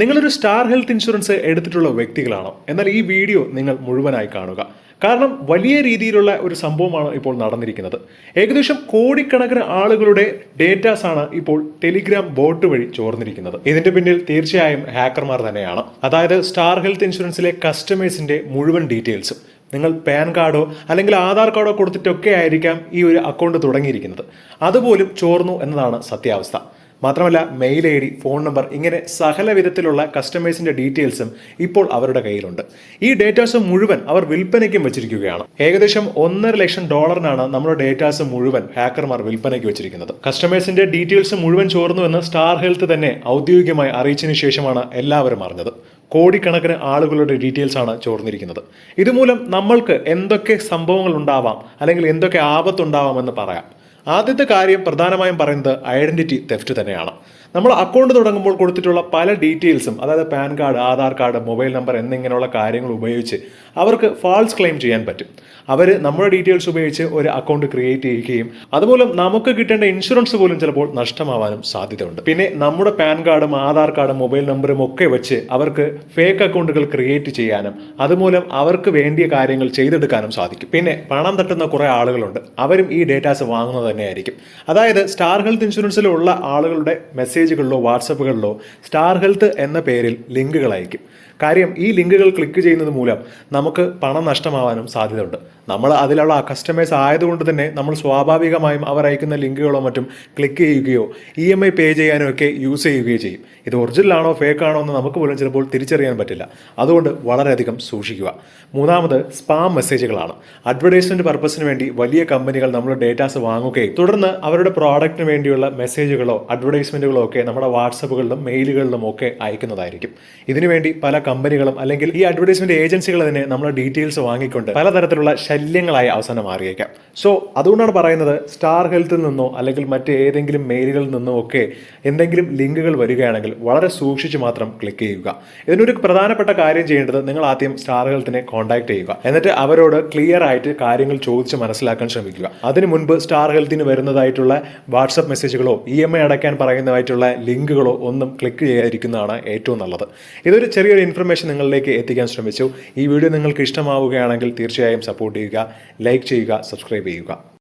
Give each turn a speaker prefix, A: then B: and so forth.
A: നിങ്ങളൊരു star health insurance എടുത്തിട്ടുള്ള വ്യക്തികളാണോ? എന്നാൽ ഈ വീഡിയോ നിങ്ങൾ മുഴുവനായി കാണുക. കാരണം വലിയ രീതിയിലുള്ള ഒരു സംഭവമാണ് ഇപ്പോൾ നടന്നിരിക്കുന്നത്. ഏകദേശം കോടിക്കണക്കിന് ആളുകളുടെ ഡേറ്റാസ് ആണ് ഇപ്പോൾ ടെലിഗ്രാം ബോട്ട് വഴി ചോർന്നിരിക്കുന്നത്. ഇതിന്റെ പിന്നിൽ തീർച്ചയായും ഹാക്കർമാർ തന്നെയാണ്. അതായത് സ്റ്റാർ ഹെൽത്ത് ഇൻഷുറൻസിലെ കസ്റ്റമേഴ്സിന്റെ മുഴുവൻ ഡീറ്റെയിൽസും നിങ്ങൾ പാൻ കാർഡോ അല്ലെങ്കിൽ ആധാർ കാർഡോ കൊടുത്തിട്ടൊക്കെ ആയിരിക്കാം ഈ ഒരു അക്കൗണ്ട് തുടങ്ങിയിരിക്കുന്നത്. അതുപോലും ചോർന്നു എന്നതാണ് സത്യാവസ്ഥ. മാത്രമല്ല mail I D phone number ഇങ്ങനെ സകല വിധത്തിലുള്ള കസ്റ്റമേഴ്സിന്റെ ഡീറ്റെയിൽസും ഇപ്പോൾ അവരുടെ കയ്യിലുണ്ട്. ഈ ഡേറ്റാസ് മുഴുവൻ അവർ വിൽപ്പനയ്ക്കും വെച്ചിരിക്കുകയാണ്. ഏകദേശം ഒന്നര ലക്ഷം ഡോളറിനാണ് നമ്മുടെ ഡേറ്റാസ് മുഴുവൻ ഹാക്കർമാർ വിൽപ്പനയ്ക്ക് വെച്ചിരിക്കുന്നത്. കസ്റ്റമേഴ്സിന്റെ ഡീറ്റെയിൽസ് മുഴുവൻ ചോർന്നു എന്ന് സ്റ്റാർ ഹെൽത്ത് തന്നെ ഔദ്യോഗികമായി അറിയിച്ചതിന് ശേഷമാണ് എല്ലാവരും അറിഞ്ഞത്. കോടിക്കണക്കിന് ആളുകളുടെ ഡീറ്റെയിൽസ് ആണ് ചോർന്നിരിക്കുന്നത്. ഇതുമൂലം നമ്മൾക്ക് എന്തൊക്കെ സംഭവങ്ങൾ ഉണ്ടാവാം അല്ലെങ്കിൽ എന്തൊക്കെ ആപത്തുണ്ടാവാമെന്ന് പറയാം. ആദ്യത്തെ കാര്യം പ്രധാനമായും പറയുന്നത് ഐഡന്റിറ്റി തെഫ്റ്റ് തന്നെയാണ്. നമ്മൾ അക്കൗണ്ട് തുടങ്ങുമ്പോൾ കൊടുത്തിട്ടുള്ള പല ഡീറ്റെയിൽസും അതായത് PAN card Aadhaar card mobile number എന്നിങ്ങനെയുള്ള കാര്യങ്ങൾ ഉപയോഗിച്ച് അവർക്ക് ഫാൾസ് ക്ലെയിം ചെയ്യാൻ പറ്റും. അവർ നമ്മുടെ ഡീറ്റെയിൽസ് ഉപയോഗിച്ച് ഒരു അക്കൗണ്ട് ക്രിയേറ്റ് ചെയ്യുകയും അതുപോലെ നമുക്ക് കിട്ടേണ്ട ഇൻഷുറൻസ് പോലും ചിലപ്പോൾ നഷ്ടമാവാനും സാധ്യതയുണ്ട്. പിന്നെ നമ്മുടെ പാൻ കാർഡും ആധാർ കാർഡും മൊബൈൽ നമ്പറും ഒക്കെ വെച്ച് അവർക്ക് ഫേക്ക് അക്കൗണ്ടുകൾ ക്രിയേറ്റ് ചെയ്യാനും അതുമൂലം അവർക്ക് വേണ്ടിയ കാര്യങ്ങൾ ചെയ്തെടുക്കാനും സാധിക്കും. പിന്നെ പണം തട്ടുന്ന കുറേ ആളുകളുണ്ട്. അവരും ഈ ഡേറ്റാസ് വാങ്ങുന്നത് തന്നെയായിരിക്കും. അതായത് സ്റ്റാർ ഹെൽത്ത് ഇൻഷുറൻസിലുള്ള ആളുകളുടെ മെസ്സേജുകളിലോ വാട്സപ്പുകളിലോ സ്റ്റാർ ഹെൽത്ത് എന്ന പേരിൽ ലിങ്കുകൾ അയക്കും കാര്യം ഈ ലിങ്കുകൾ ക്ലിക്ക് ചെയ്യുന്നത് മൂലം നമുക്ക് പണം നഷ്ടമാവാനും സാധ്യതയുണ്ട്. നമ്മൾ അതിലുള്ള കസ്റ്റമേഴ്സ് ആയതുകൊണ്ട് തന്നെ നമ്മൾ സ്വാഭാവികമായും അവർ അയക്കുന്ന ലിങ്കുകളോ മറ്റും ക്ലിക്ക് ചെയ്യുകയോ ഇ എം ഐ പേ ചെയ്യാനോ ഒക്കെ യൂസ് ചെയ്യുകയോ ചെയ്യും. ഇത് ഒറിജിനൽ ആണോ ഫേക്ക് ആണോ എന്ന് നമുക്ക് പോലും ചിലപ്പോൾ തിരിച്ചറിയാൻ പറ്റില്ല. അതുകൊണ്ട് വളരെയധികം സൂക്ഷിക്കുക. മൂന്നാമത് സ്പാം മെസ്സേജുകളാണ് അഡ്വർടൈസ്മെന്റ് പർപ്പസിന് വേണ്ടി വലിയ കമ്പനികൾ നമ്മുടെ ഡേറ്റാസ് വാങ്ങുകയും തുടർന്ന് അവരുടെ പ്രോഡക്റ്റിന് വേണ്ടിയുള്ള മെസ്സേജുകളോ അഡ്വർടൈസ്മെന്റുകളോ ഒക്കെ നമ്മുടെ വാട്സപ്പുകളിലും മെയിലുകളിലും ഒക്കെ അയക്കുന്നതായിരിക്കും. ഇതിനുവേണ്ടി പല കമ്പനികളും അല്ലെങ്കിൽ ഈ അഡ്വർടൈസ്മെന്റ് ഏജൻസികൾ തന്നെ നമ്മുടെ ഡീറ്റെയിൽസ് വാങ്ങിക്കൊണ്ട് പലതരത്തിലുള്ള ശല്യങ്ങളായി അവസാനം മാറിയേക്കാം. സോ അതുകൊണ്ടാണ് പറയുന്നത് സ്റ്റാർ ഹെൽത്തിൽ നിന്നോ അല്ലെങ്കിൽ മറ്റേതെങ്കിലും മെയിലുകളിൽ നിന്നോ ഒക്കെ എന്തെങ്കിലും ലിങ്കുകൾ വരികയാണെങ്കിൽ വളരെ സൂക്ഷിച്ച് മാത്രം ക്ലിക്ക് ചെയ്യുക. ഇതിനൊരു പ്രധാനപ്പെട്ട കാര്യം ചെയ്യേണ്ടത് നിങ്ങൾ ആദ്യം സ്റ്റാർ ഹെൽത്തിനെ കോൺടാക്ട് ചെയ്യുക. എന്നിട്ട് അവരോട് ക്ലിയർ ആയിട്ട് കാര്യങ്ങൾ ചോദിച്ച് മനസ്സിലാക്കാൻ ശ്രമിക്കുക. അതിനു മുൻപ് സ്റ്റാർ ഹെൽത്തിന് വരുന്നതായിട്ടുള്ള വാട്സപ്പ് മെസ്സേജുകളോ ഇ എം ഐ അടയ്ക്കാൻ പറയുന്നതായിട്ടുള്ള ലിങ്കുകളോ ഒന്നും ക്ലിക്ക് ചെയ്യാതിരിക്കുന്നതാണ് ഏറ്റവും നല്ലത്. ഇതൊരു ചെറിയൊരു ഇൻഫർമേഷൻ നിങ്ങളിലേക്ക് എത്തിക്കാൻ ശ്രമിച്ചു. ഈ വീഡിയോ നിങ്ങൾക്ക് ഇഷ്ടമാവുകയാണെങ്കിൽ തീർച്ചയായും സപ്പോർട്ട് ചെയ്യുക ലൈക്ക് ചെയ്യുക സബ്സ്ക്രൈബ് ചെയ്യുക.